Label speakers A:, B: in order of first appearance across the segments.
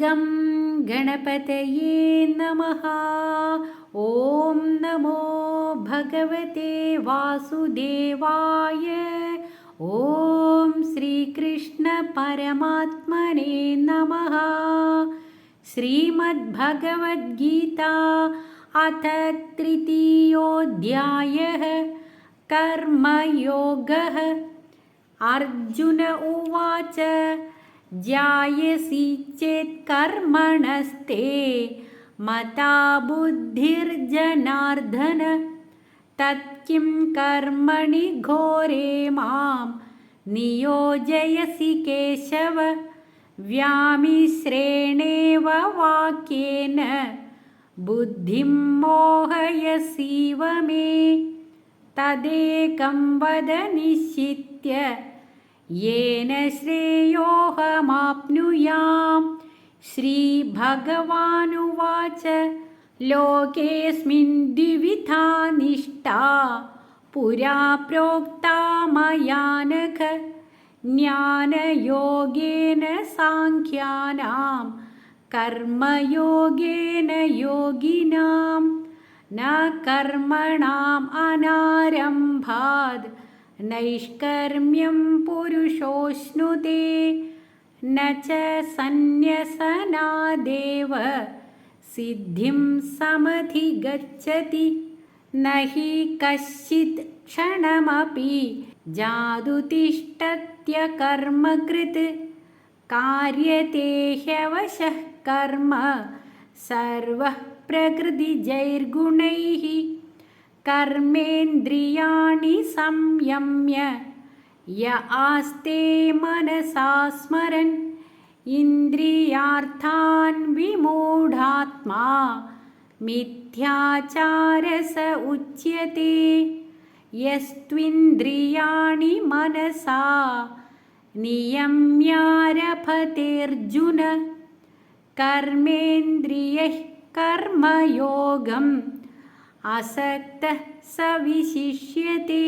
A: गं गणपतये नमः। ॐ नमो भगवते वासुदेवाय। ॐ श्रीकृष्णपरमात्मने नमः। श्रीमद्भगवद्गीता अथ तृतीयोऽध्यायः। कर्मयोगः। अर्जुन उवाच जायसि चेत् कर्मणस्ते मता बुद्धिर्जनार्दन। तत्किं कर्मणि घोरे मां नियोजयसि केशव। व्यामिश्रेणेव वाक्येन बुद्धिं मोहयसीव मे। तदेकं वद निश्चित्य येन श्रेयोऽहमाप्नुयाम् श्रीभगवानुवाच लोकेऽस्मिन् द्विविधा निष्ठा पुरा प्रोक्ता मया नख ज्ञानयोगेन साङ्ख्यानां कर्मयोगेन योगिनां न कर्मणाम् अनारम्भाद् നൈഷ്കർമ്മ്യം പുരുഷോഷ്ണുതേ न च सन्न्यसनादेव सिद्धिं समधिगच्छति न हि कश्चित् क्षणमपि जादुतिष्ठत्यकर्मकृत् कार्यते ह्यवशः कर्म सर्वः प्रकृतिजैर्गुणैः कर्मेन्द्रियाणि संयम्य य आस्ते मनसा स्मरन् इन्द्रियार्थान् विमूढात्मा मिथ्याचारस उच्यते यस्त्विन्द्रियाणि मनसा नियम्यारभतेऽर्जुन कर्मेन्द्रियः कर्मयोगम् आसक्तः स विशिष्यते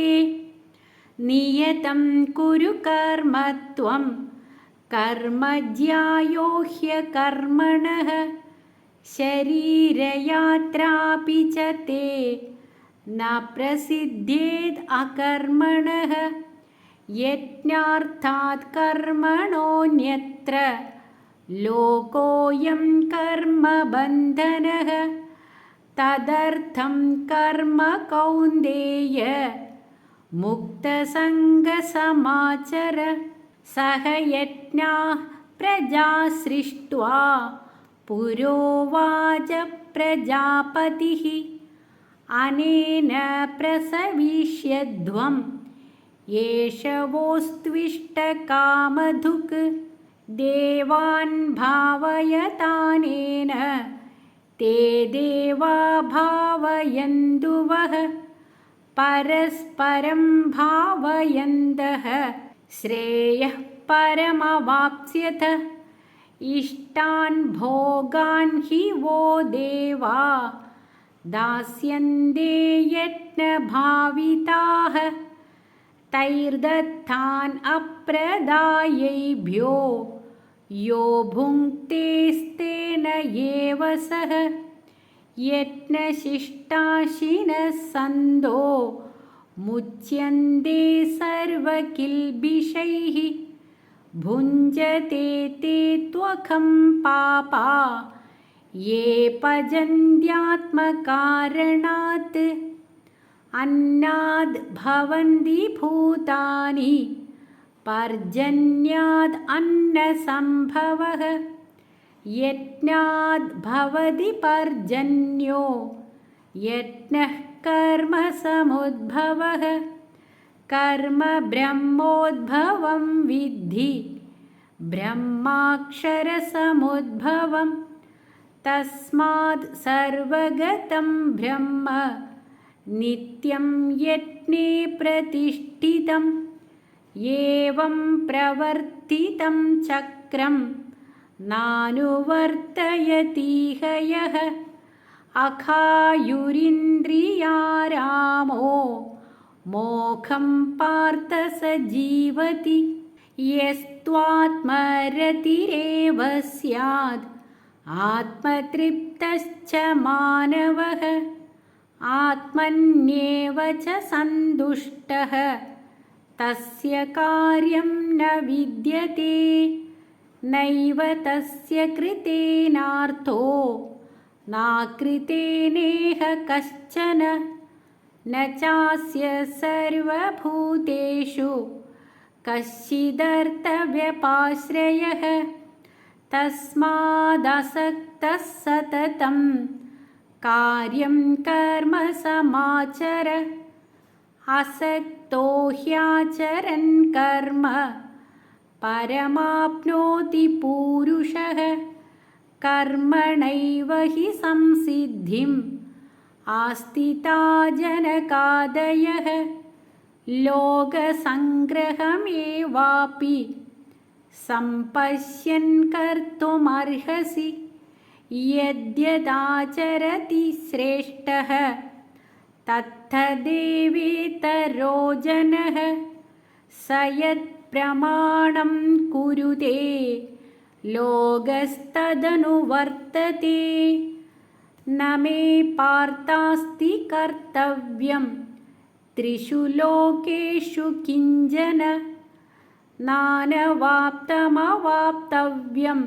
A: नियतं कुरु कर्म त्वं कर्मज्यायो ह्यकर्मणः शरीरयात्रापि च ते न प्रसिद्धेद् अकर्मणः यज्ञार्थात् कर्मणोऽन्यत्र लोकोऽयं कर्मबन्धनः തദർത്ഥം കർമ്മ കൗന്ദേയ. മുക്തസംഗസമാചര സഹയജ്ഞാ പ്രജാ സൃഷ്ട്വാ. പുരോവാച പ്രജാപതി. അനേന പ്രസവിഷ്യധ്വം. येषवोस्त्विष्टकामधुक् देवान् भावयतानेन ते देवा भावयन्दुवः परस्परं भावयन्तः श्रेयः परमवाप्स्यथ इष्टान् भोगान् हि वो देवा। दास्यन्ते यत्नभाविताः तैर्दत्तान् अप्रदायैभ्यो यो भुङ्क्तेस्तेन एव सह यत्नशिष्टाशिनः सन्धो मुच्यन्ते सर्वकिल्बिषैः भुञ्जते ते त्वखं पापा ये पजन्त्यात्मकारणात् अन्नाद् भवन्ति भूतानि पर्जन्याद् अन्नसम्भवः यज्ञाद् भवति पर्जन्यो यज्ञः कर्मसमुद्भवः कर्म ब्रह्मोद्भवं विद्धि ब्रह्माक्षरसमुद्भवं तस्मात् सर्वगतं ब्रह्म नित्यं यज्ञे प्रतिष्ठितम् ഏവം പ്രവർത്തിതം ചക്രം നാനുവർത്തയതീഹയഃ അഖായുരിന്ദ്രിയാരാമോ? മോഖം പാർത്ത സ ജീവതി യസ്ത്വാത്മരതിരേവ സ്യാദ്. ആത്മതൃപ്തശ്ച മാനവ ആത്മന്യേവ സന്തുഷ്ട तस्य कार्यं न विद्यते नैव तस्य कृतेनार्थो नाकृतेनेह कश्चन न चास्य सर्वभूतेषु कश्चिदर्थव्यपाश्रयः तस्मादसक्तः सततं कार्यं कर्म समाचर അസക്തോ ഹ്യാചരൻ കർമ്മ പരമാപ്നോതി പൂരുഷ കർമ്മണൈവ ഹി സംസിദ്ധിം ആസ്തിതാജനകാദയ ലോകസംഗ്രഹമേവാപി സമ്പശ്യൻ കർത്തുമർഹസി യദ്യതാചരതി ശ്രേഷ്ഠ श्रेष्ठः तत्थदेवेतरो जनः स यत्प्रमाणं कुरुते लोकस्तदनुवर्तते न मे पार्थास्ति कर्तव्यं त्रिषु लोकेषु किञ्जन। नानवाप्तमवाप्तव्यं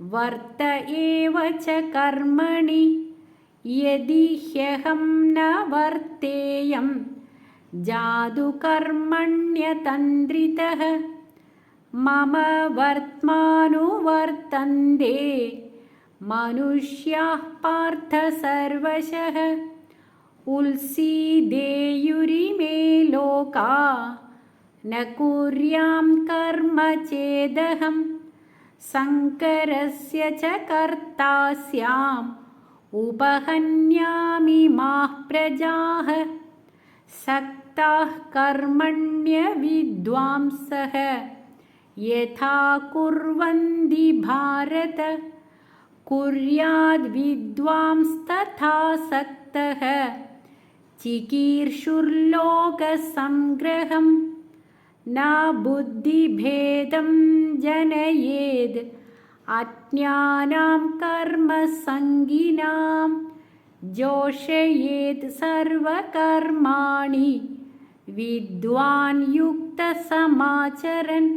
A: वर्त एव च कर्मणि യതി ഹ്യഹം ന വർത്തേയം. ജാതു കർമ്മണ്യതന്ത്രിത മമ വർത്തമാനുവർത്തന്തേ മനുഷ്യാ പാർത്ഥ സർവശ. ഉത്സീദേയുരിമേ ലോകാ न कुर्यां कर्म चेदहं शङ्करस्य च कर्ता ഉപഹന്യാമി മാഃ പ്രജാः सक्ताः कर्मण्यविद्वांसः यथा कुर्वन्ति भारत कुर्याद्विद्वांस्तथा सक्तः चिकीर्षुर्लोकसङ्ग्रहं न बुद्धिभेदं जनयेद् आज्ञानां कर्मसङ्गिनां जोषयेत् सर्वकर्माणि विद्वान् युक्तसमाचरन्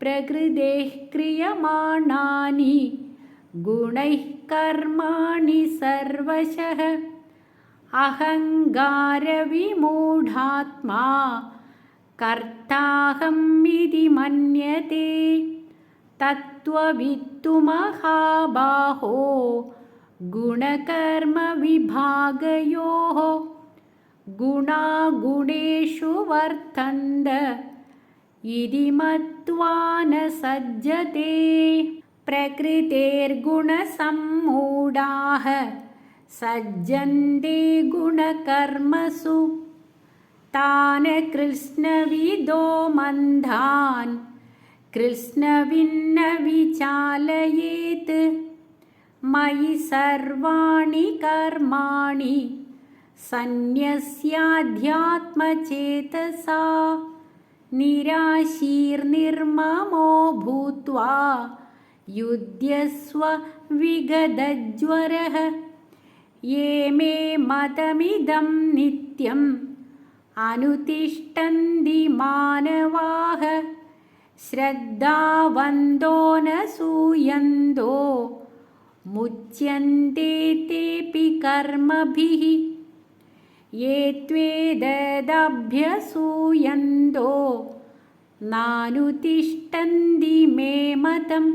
A: प्रकृतेः क्रियमाणानि गुणैः कर्माणि सर्वशः अहङ्गारविमूढात्मा कर्ताहम् इति मन्यते तत्त्ववित्तु महाबाहो गुणकर्मविभागयोः गुणागुणेषु वर्तन्त इति मत्वा न सज्जते। प्रकृतेर्गुणसम्मूढाः सज्जन्ते गुणकर्मसु। तान् कृष्णविदो मन्धान् कृष्णभिन्न विचालयेत् मयि सर्वाणि कर्माणि सन्न्यस्याध्यात्मचेतसा निराशीर्निर्ममो भूत्वा युध्यस्व विगदज्वरः ये मे मतमिदं नित्यम् अनुतिष्ठन्ति मानवाः श्रद्धावन्दो न सूयन्तो मुच्यन्ते तेऽपि कर्मभिः ये त्वेददभ्यसूयन्तो नानुतिष्ठन्ति मे मतम्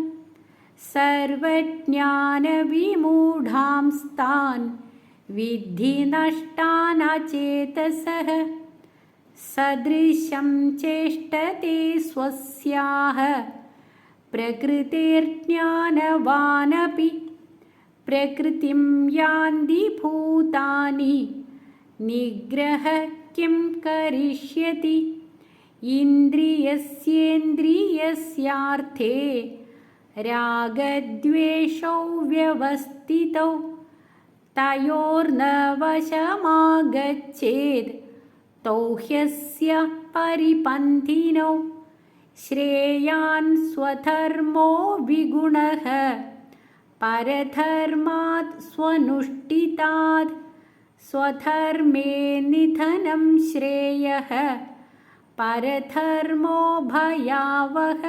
A: सर्वज्ञानविमूढांस्तान् विद्धि नष्टानचेतसः सदृशं चेष्टते स्वस्याः। प्रकृतिर्ज्ञानवानपि प्रकृतिं यान्ति भूतानि। निग्रह किं करिष्यति? इन्द्रियस्येन्द्रियस्यार्थे रागद्वेषौ व्यवस्थितौ तयोर्न वशमागच्छेत् തൗഹ്യസ്യ പരിപന്തിനോ ശ്രേയാൻ സ്വധർമ്മോ വിഗുണ. പരധർമാത് സ്വനുഷ്ഠിതാത്. സ്വധർമ്മേ നിധനം ശ്രേയ. പരധർമ്മോ ഭയാവഹ.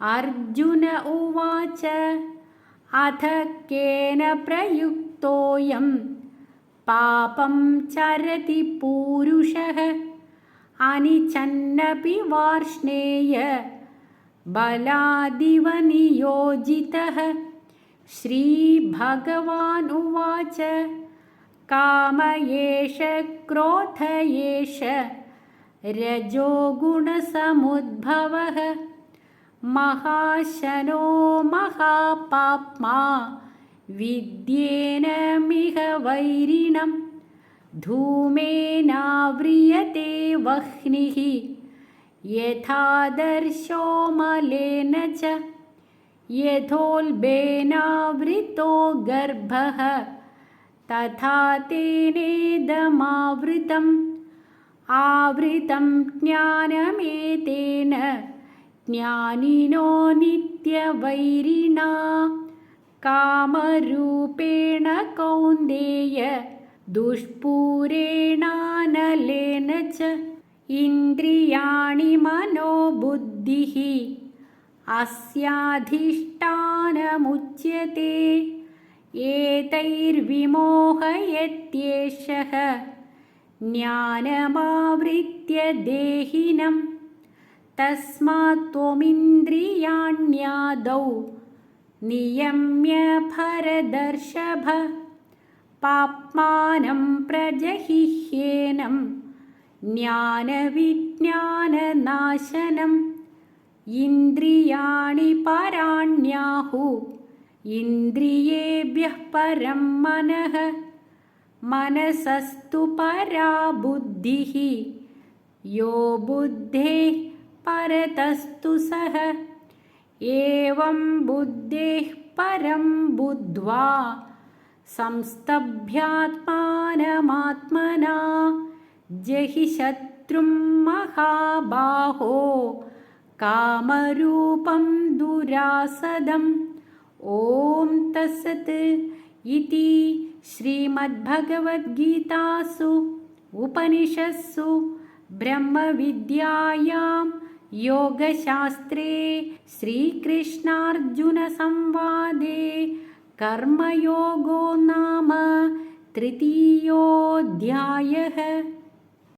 A: അർജുന ഉവാച. അധ കേന പ്രയുക്തോയം. പാപം ചരതി പൂരുഷഃ. അനിഛന്നപി വാർഷ്ണേയ ബലാദിവ നിയോജിതഃ ശ്രീഭഗവാനുവാച കാമയേഷ ക്രോധയേഷ രജോഗുണസമുദ്ഭവ. महाशनो महापाप्मा വിദ്യേന മിഹ വൈരിണം. ധൂമേനാവ്രിയത്തെ വഹ്നിः യഥാദർശോമലേന ച. യഥോൽബേനാവൃतो ഗർഭः. തഥാ തേനേദമാവൃതम् आवृतं ज्ञानमेतेन ज्ञानिनो नित्यवैरिणा കാമരൂപേണ കൗന്ദേയ ദുഷ്പൂരേണാനലേന ച ഇന്ദ്രിയാണി മനോബുദ്ധിഃ അസ്യാധിഷ്ഠാനമുച്യത്തെ ഏതൈർവിമോഹയത്യേഷഃ ജ്ഞാനമാവൃത്യ ദേഹിനം തസ്മാത്വമിന്ദ്രിയാണ്യാദൗ नियम्य भरदर्शभ पाप्मानं प्रजहिह्येनं ज्ञानविज्ञाननाशनम् इन्द्रियाणि पराण्याहु इन्द्रियेभ्यः परं मनः मनसस्तु परा बुद्धिः यो बुद्धेः परतस्तु सः एवं बुद्धेः परं बुद्ध्वा संस्तभ्यात्मानमात्मना जहि शत्रुं महाबाहो कामरूपं दुरासदम्। ॐ तत्सत् इति श्रीमद्भगवद्गीतासु उपनिषत्सु ब्रह्मविद्यायां योगशास्त्रे श्रीकृष्णार्जुनसंवादे कर्मयोगो नाम तृतीयोऽध्यायः